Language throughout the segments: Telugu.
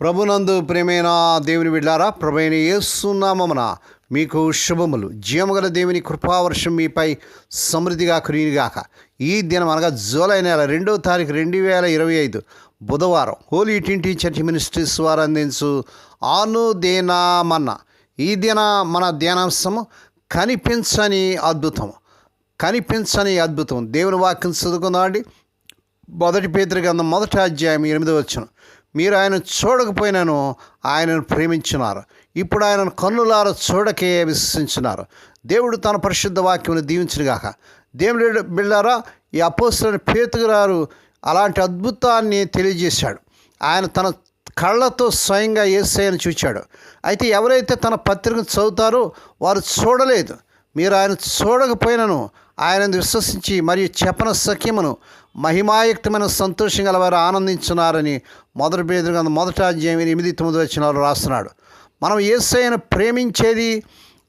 ప్రభునందు ప్రేమైన దేవుని విడ్లారా ప్రభైన ఏసునామమున మీకు శుభములు. జీవగల దేవుని కృపావర్షం మీపై సమృద్ధిగా కురిగాక ఈ దినం అనగా జూలై నెల రెండో తారీఖు రెండు వేల ఇరవై ఐదు బుధవారం హోలీ టింటి చర్చి మినిస్ట్రీస్ వారు అందించు ఆనుదేనామన్న ఈ దిన మన ధ్యానాంశము కనిపించని అద్భుతం కనిపించని అద్భుతం దేవుని వాక్యం చదువుకుందామండి. మొదటి పేదరి మొదటి అధ్యాయం ఎనిమిది వచ్చును మీరు ఆయన చూడకపోయినాను ఆయనను ప్రేమించున్నారు ఇప్పుడు ఆయనను కన్నులార చూడకే విశ్వసించున్నారు దేవుడు తన పరిశుద్ధ వాక్యమును దీవించునుగాక. దేవుడు బిళ్ళారా ఈ అపోస్తులని పేతుగారు అలాంటి అద్భుతాన్ని తెలియజేశాడు. ఆయన తన కళ్ళతో స్వయంగా ఏసయ్యను చూచాడు. అయితే ఎవరైతే తన పత్రికను చదువుతారో వారు చూడలేదు. మీరు ఆయన చూడకపోయినను ఆయనను విశ్వసించి మరియు చెప్పన సఖ్యమును మహిమాయుక్తమైన సంతోషం గలవారు ఆనందించున్నారని మొదటి పేదగా మొదట అధ్యాయం ఎనిమిది తొమ్మిది వచ్చిన వారు రాస్తున్నాడు. మనం ఏసైను ప్రేమించేది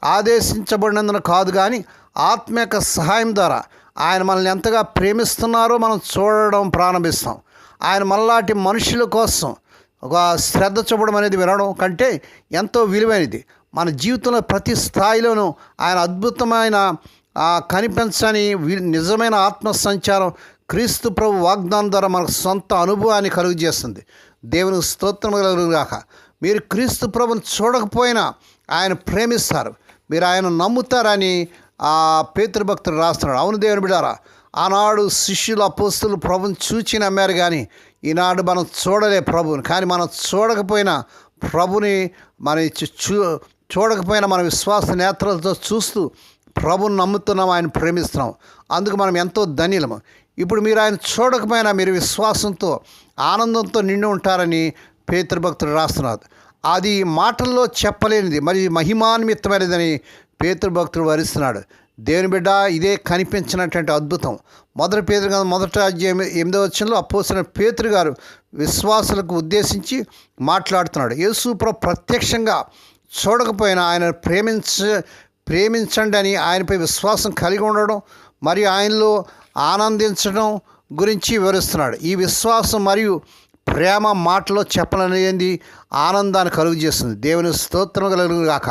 ఆదేశించబడినందున కాదు కానీ ఆత్మ యొక్క సహాయం ద్వారా ఆయన మనల్ని ఎంతగా ప్రేమిస్తున్నారో మనం చూడడం ప్రారంభిస్తాం. ఆయన మనలాంటి మనుషుల కోసం ఒక శ్రద్ధ చూపడం అనేది వినడం కంటే ఎంతో విలువైనది. మన జీవితంలో ప్రతి స్థాయిలోనూ ఆయన అద్భుతమైన కనిపించని నిజమైన ఆత్మ సంచారం క్రీస్తు ప్రభు వాగ్దానం ద్వారా మనకు సొంత అనుభవాన్ని కలుగు చేస్తుంది దేవునికి స్తోత్రం కలుగుగాక మీరు క్రీస్తు ప్రభుని చూడకపోయినా ఆయన ప్రేమిస్తారు. మీరు ఆయన నమ్ముతారని ఆ పేతృభక్తుడు రాస్తున్నాడు. అవును దేవుని బిడారా ఆనాడు శిష్యులు అపోస్తులు ప్రభుని చూచి నమ్మారు కానీ ఈనాడు మనం చూడలే ప్రభుని కానీ మనం చూడకపోయినా ప్రభుని మన చూ- చూ చూడకపోయినా మన విశ్వాస నేత్రాలతో చూస్తూ ప్రభుని నమ్ముతున్నాం ఆయన ప్రేమిస్తున్నాం. అందుకు మనం ఎంతో ధన్యులము. ఇప్పుడు మీరు ఆయన చూడకపోయినా మీరు విశ్వాసంతో ఆనందంతో నిండి ఉంటారని పేతృభక్తుడు రాస్తున్నారు అది మాటల్లో చెప్పలేనిది మరి మహిమాన్వితమైనదని పేతృభక్తుడు వరిస్తున్నాడు. దేవుని బిడ్డ ఇదే కనిపించినటువంటి అద్భుతం. మొదటి పేదరు గారు మొదట ఎనిమిదో ఎనిమిదవ వచ్చంలో అప్పోసిన పేతురు గారు విశ్వాసులకు ఉద్దేశించి మాట్లాడుతున్నాడు. యేసుప్ర ప్రత్యక్షంగా చూడకపోయినా ఆయన ప్రేమించ ప్రేమించండి అని ఆయనపై విశ్వాసం కలిగి ఉండడం మరియు ఆయనలో ఆనందించడం గురించి వివరిస్తున్నాడు. ఈ విశ్వాసం మరియు ప్రేమ మాటలో చెప్పననేది ఆనందాన్ని కలుగు చేస్తుంది దేవుని స్తోత్రం కలుగు గాక.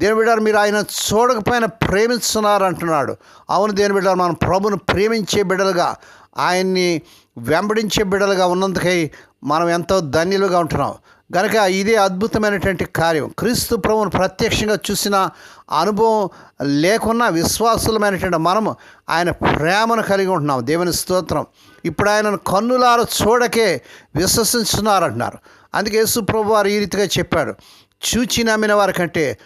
దేని బిడ్డారు మీరు ఆయన చూడకపోయినా ప్రేమిస్తున్నారు అంటున్నాడు. అవును దేని బిడ్డారు మనం ప్రభును ప్రేమించే బిడ్డలుగా ఆయన్ని వెంబడించే బిడ్డలుగా ఉన్నందుకై మనం ఎంతో ధన్యులుగా ఉంటున్నాం. గనక ఇదే అద్భుతమైనటువంటి కార్యం. క్రీస్తు ప్రభువును ప్రత్యక్షంగా చూసిన అనుభవం లేకున్నా విశ్వాసులమైనటువంటి మనము ఆయన ప్రేమను కలిగి ఉంటున్నాం. దేవుని స్తోత్రం. ఇప్పుడు ఆయనను కన్నులార చూడకే విశ్వసిస్తున్నారంటున్నారు అందుకే యేసు ప్రభు వారు ఈ రీతిగా చెప్పాడు. చూచి నమ్మిన వారి కంటే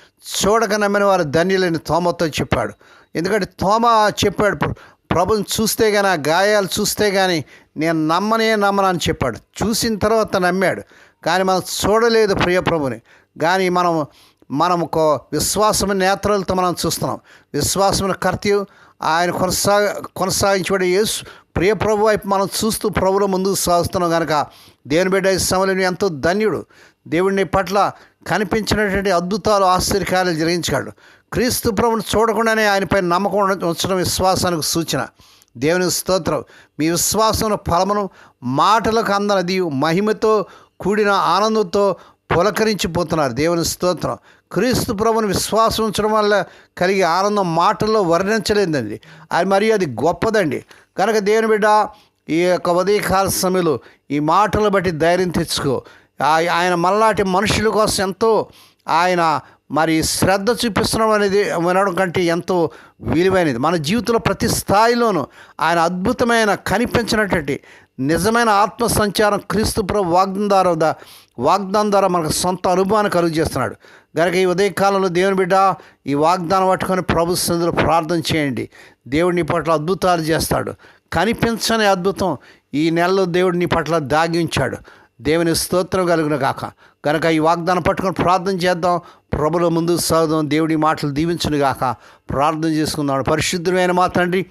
చూడక నమ్మిన వారు ధన్యులని తోమతో చెప్పాడు. ఎందుకంటే తోమ చెప్పాడు ప్ర- ప్రభుని చూస్తే కానీ ఆ గాయాలు చూస్తే కానీ నేను నమ్మనే నమ్మనని అని చెప్పాడు. చూసిన తర్వాత నమ్మాడు. కానీ మనం చూడలేదు ప్రియప్రభుని కానీ మనం మనం ఒక విశ్వాసమైన నేత్రాలతో మనం చూస్తున్నాం. విశ్వాసమైన కర్త్యు ఆయన కొనసాగ కొనసాగించబడే యేసు ప్రియ ప్రభు వైపు మనం చూస్తూ ప్రభుల ముందుకు సాగుతున్నాం కనుక దేవుని బిడ్డ సమయంలో ఎంతో ధన్యుడు. దేవుడిని పట్ల కనిపించినటువంటి అద్భుతాలు ఆశ్చర్యకార్యాలు జరిగించాడు. క్రీస్తు ప్రభుని చూడకుండానే ఆయనపై నమ్మకం ఉంచడం విశ్వాసానికి సూచన. దేవుని స్తోత్రం. మీ విశ్వాసం ఫలమును మాటలకు అందనది మహిమతో కూడిన ఆనందంతో పులకరించిపోతున్నారు. దేవుని స్తోత్రం. క్రీస్తు ప్రభుని విశ్వాసం ఉంచడం వల్ల కలిగే ఆనందం మాటల్లో వర్ణించలేదండి. అది మరియు అది గొప్పదండి. కనుక దేవుని బిడ్డ ఈ యొక్క ఉదయకాల సమయంలో ఈ మాటలు బట్టి ధైర్యం తెచ్చుకో. ఆ- ఆయన మళ్ళాటి మనుషుల కోసం ఎంతో ఆయన మరి శ్రద్ధ చూపిస్తున్నాం అనేది వినడం కంటే ఎంతో విలువైనది. మన జీవితంలో ప్రతి స్థాయిలోనూ ఆయన అద్భుతమైన కనిపించినటువంటి నిజమైన ఆత్మ సంచారం క్రీస్తు ప్రభు వాగ్దానం ద్వారా వాగ్దానం ద్వారా మనకు సొంత అనుభవాన్ని కలుగు చేస్తున్నాడు. కనుక ఈ ఉదయకాలంలో దేవుని బిడ్డ ఈ వాగ్దానం పట్టుకొని ప్రభు సన్నిధిలో ప్రార్థన చేయండి. దేవుడు నీ పట్ల అద్భుతాలు చేస్తాడు. కనిపించని అద్భుతం ఈ నెలలో దేవుడు నీ పట్ల దాగి ఉంచాడు. దేవుని స్తోత్రం కలుగును కాక కనుక ఈ వాగ్దానం పట్టుకొని ప్రార్థన చేద్దాం. ప్రభుల ముందు సాగుదాం. దేవుడి మాటలు దీవించును గాక. ప్రార్థన చేసుకుందాం. పరిశుద్ధమైన మా తండ్రి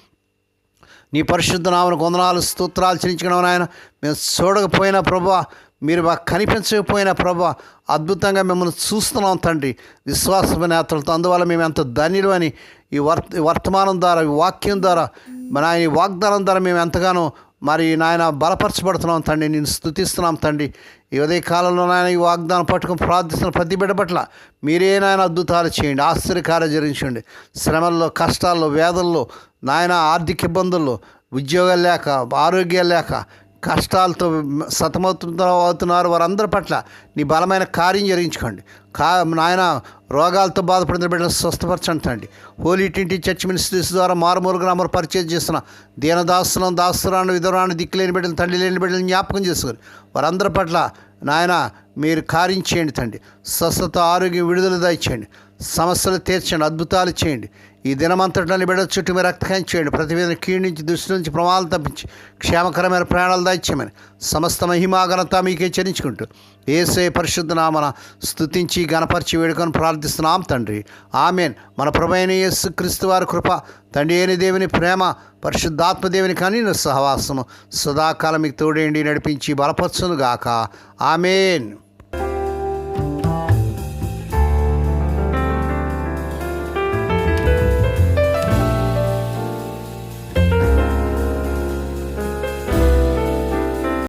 నీ పరిశుద్ధ నామను కొందనాలు స్తోత్రాలు చెల్లించుకున్నాం నాయన. మేము చూడకపోయినా ప్రభా మీరు మాకు కనిపించకపోయినా ప్రభా అద్భుతంగా మిమ్మల్ని చూస్తున్నాం తండ్రి. విశ్వాసమైన యాత్రలతో అందువల్ల మేము ఎంత ధన్యులు అని ఈ వర్ వర్తమానం ద్వారా ఈ వాక్యం ద్వారా మన ఈ వాగ్దానం ద్వారా మేము ఎంతగానో మరి నాయన బలపరచబడుతున్నాం తండ్రి. నేను స్థుతిస్తున్నాం తండ్రి. ఈ ఉదయ కాలంలో నాయన ఈ వాగ్దానం పట్టుకుని ప్రార్థిస్తున్న ప్రతి బిడ్డ పట్ల మీరే నాయన అద్భుతాలు చేయండి ఆశ్చర్యకార్య జరిగించండి. శ్రమల్లో కష్టాల్లో వేదల్లో నాయన ఆర్థిక ఇబ్బందుల్లో ఉద్యోగాలు లేక ఆరోగ్యాలు లేక కష్టాలతో సతమవుతున్న అవుతున్నారు వారందరి పట్ల నీ బలమైన కార్యం జరిగించుకోండి. కా నాయన రోగాలతో బాధపడిన బిడ్డలు స్వస్థపరచండి తండ్రి. హోలీ టింటి చర్చ్ మినిస్ట్రీస్ ద్వారా మారుమూరు గ్రామాలు పరిచయం చేస్తున్న దీనదాసులను దాసురాను విధురాను దిక్కులేని బిడ్డలు తండ్రి లేని బిడ్డలు జ్ఞాపకం చేసుకొని వారందరి పట్ల నాయన మీరు కార్యం చేయండి తండ్రి. స్వస్థత ఆరోగ్యం విడుదల దయచేయండి. సమస్యలు తీర్చండి అద్భుతాలు చేయండి. ఈ దినమంతటాన్ని బిడ్డ చుట్టూ మీరు రక్తకాయం చేయండి. ప్రతివేదన క్షీణించి దృష్టి నుంచి ప్రమాదాలు తప్పించి క్షేమకరమైన ప్రయాణాలు దాచ్యమని సమస్త మహిమాఘనత మీకే చరించుకుంటూ ఏసే పరిశుద్ధ నామన స్థుతించి గణపరిచి వేడుకొని ప్రార్థిస్తున్నాం తండ్రి. ఆమెన్. మన ప్రభైన యేసు క్రీస్తు వారి కృప తండ్రి అయిన దేవుని ప్రేమ పరిశుద్ధాత్మదేవుని కానీ సహవాసము సదాకాలం మీకు తోడేండి నడిపించి బలపరచునుగాక. ఆమెన్.